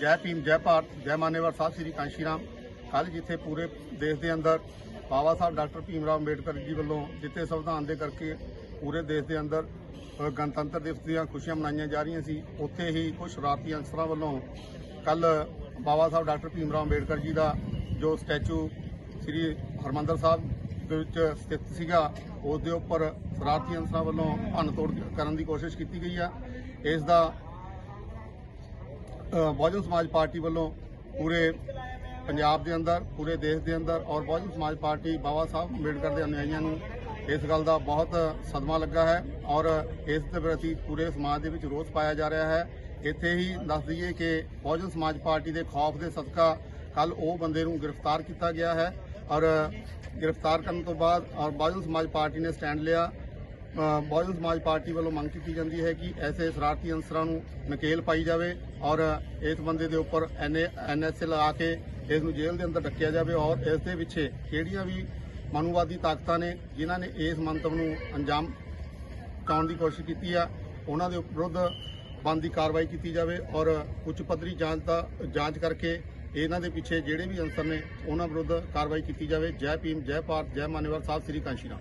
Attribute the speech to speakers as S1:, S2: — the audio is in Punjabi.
S1: ਜੈ ਭੀਮ, ਜੈ ਭਾਰਤ, ਜੈ ਮਾਨੇਵਾਰ ਸਾਹਿਬ ਸ੍ਰੀ ਕਾਂਸ਼ੀ ਰਾਮ। ਕੱਲ ਜਿੱਥੇ ਪੂਰੇ ਦੇਸ਼ ਦੇ ਅੰਦਰ ਬਾਬਾ ਸਾਹਿਬ ਡਾਕਟਰ ਭੀਮ ਰਾਓ ਅੰਬੇਡਕਰ ਜੀ ਵੱਲੋਂ ਜਿੱਥੇ ਸੰਵਿਧਾਨ ਦੇ ਕਰਕੇ ਪੂਰੇ ਦੇਸ਼ ਦੇ ਅੰਦਰ ਗਣਤੰਤਰ ਦਿਵਸ ਦੀਆਂ ਖੁਸ਼ੀਆਂ ਮਨਾਈਆਂ ਜਾ ਰਹੀਆਂ ਸੀ, ਉੱਥੇ ਹੀ ਕੁਝ ਸ਼ਰਾਰਤੀ ਅਨਸਰਾਂ ਵੱਲੋਂ ਕੱਲ ਬਾਬਾ ਸਾਹਿਬ ਡਾਕਟਰ ਭੀਮ ਰਾਓ ਅੰਬੇਡਕਰ ਜੀ ਦਾ ਜੋ ਸਟੈਚੂ ਸ੍ਰੀ ਹਰਮੰਦਰ ਸਾਹਿਬ ਦੇ ਵਿੱਚ ਸਥਿਤ ਸੀਗਾ ਉਸ ਦੇ ਉੱਪਰ ਸ਼ਰਾਰਤੀ ਅਨਸਰਾਂ ਵੱਲੋਂ ਭੰਨਤੋੜ ਕਰਨ ਦੀ ਕੋਸ਼ਿਸ਼ ਕੀਤੀ ਗਈ ਆ। ਇਸ ਦਾ ਬਹੁਜਨ ਸਮਾਜ ਪਾਰਟੀ ਵੱਲੋਂ ਪੂਰੇ ਪੰਜਾਬ ਦੇ ਅੰਦਰ, ਪੂਰੇ ਦੇਸ਼ ਦੇ ਅੰਦਰ ਔਰ ਬਹੁਜਨ ਸਮਾਜ ਪਾਰਟੀ ਬਾਬਾ ਸਾਹਿਬ ਅੰਬੇਡਕਰ ਦੇ ਅਨੁਯਾਈਆਂ ਨੂੰ ਇਸ ਗੱਲ ਦਾ ਬਹੁਤ ਸਦਮਾ ਲੱਗਾ ਹੈ ਔਰ ਇਸ ਦੇ ਪ੍ਰਤੀ ਪੂਰੇ ਸਮਾਜ ਦੇ ਵਿੱਚ ਰੋਸ ਪਾਇਆ ਜਾ ਰਿਹਾ ਹੈ। ਇੱਥੇ ਹੀ ਦੱਸ ਦਈਏ ਕਿ ਬਹੁਜਨ ਸਮਾਜ ਪਾਰਟੀ ਦੇ ਖੌਫ ਦੇ ਸਦਕਾ ਕੱਲ ਉਹ ਬੰਦੇ ਨੂੰ ਗ੍ਰਿਫਤਾਰ ਕੀਤਾ ਗਿਆ ਹੈ ਔਰ ਗ੍ਰਿਫਤਾਰ ਕਰਨ ਤੋਂ ਬਾਅਦ ਔਰ ਬਹੁਜਨ ਸਮਾਜ ਪਾਰਟੀ ਨੇ ਸਟੈਂਡ ਲਿਆ ਬਹੁਜਨ ਸਮਾਜ ਪਾਰਟੀ ਵੱਲੋਂ ਮੰਗ ਕੀਤੀ ਜਾਂਦੀ ਹੈ ਕਿ ਐਸੇ ਸ਼ਰਾਰਤੀ ਅਨਸਰਾਂ ਨੂੰ ਨਕੇਲ ਪਾਈ ਜਾਵੇ ਔਰ ਇਸ ਬੰਦੇ ਦੇ ਉੱਪਰ ਐਨਐਸਏ ਲਗਾ ਕੇ ਇਸ ਨੂੰ ਜੇਲ੍ਹ ਦੇ ਅੰਦਰ ਡੱਕਿਆ ਜਾਵੇ ਔਰ ਇਸ ਦੇ ਪਿੱਛੇ ਕਿਹੜੀਆਂ ਵੀ ਮਨੂਵਾਦੀ ਤਾਕਤਾਂ ਨੇ ਜਿਨ੍ਹਾਂ ਨੇ ਇਸ ਮੰਤਵ ਨੂੰ ਅੰਜਾਮ ਪਾਉਣ ਦੀ ਕੋਸ਼ਿਸ਼ ਕੀਤੀ ਆ, ਉਹਨਾਂ ਦੇ ਵਿਰੁੱਧ ਬਣਦੀ ਕਾਰਵਾਈ ਕੀਤੀ ਜਾਵੇ ਔਰ ਉੱਚ ਪੱਧਰੀ ਜਾਂਚ ਦਾ ਜਾਂਚ ਕਰਕੇ ਇਹਨਾਂ ਦੇ ਪਿੱਛੇ ਜਿਹੜੇ ਵੀ ਅਨਸਰ ਨੇ, ਉਹਨਾਂ ਵਿਰੁੱਧ ਕਾਰਵਾਈ ਕੀਤੀ ਜਾਵੇ। ਜੈ ਭੀਮ, ਜੈ ਭਾਰਤ, ਜੈ ਮਾਨੇਵਾਲ। ਸਾਹਿਬ ਸ੍ਰੀ ਕਾਂਸ਼ੀ ਰਾਮ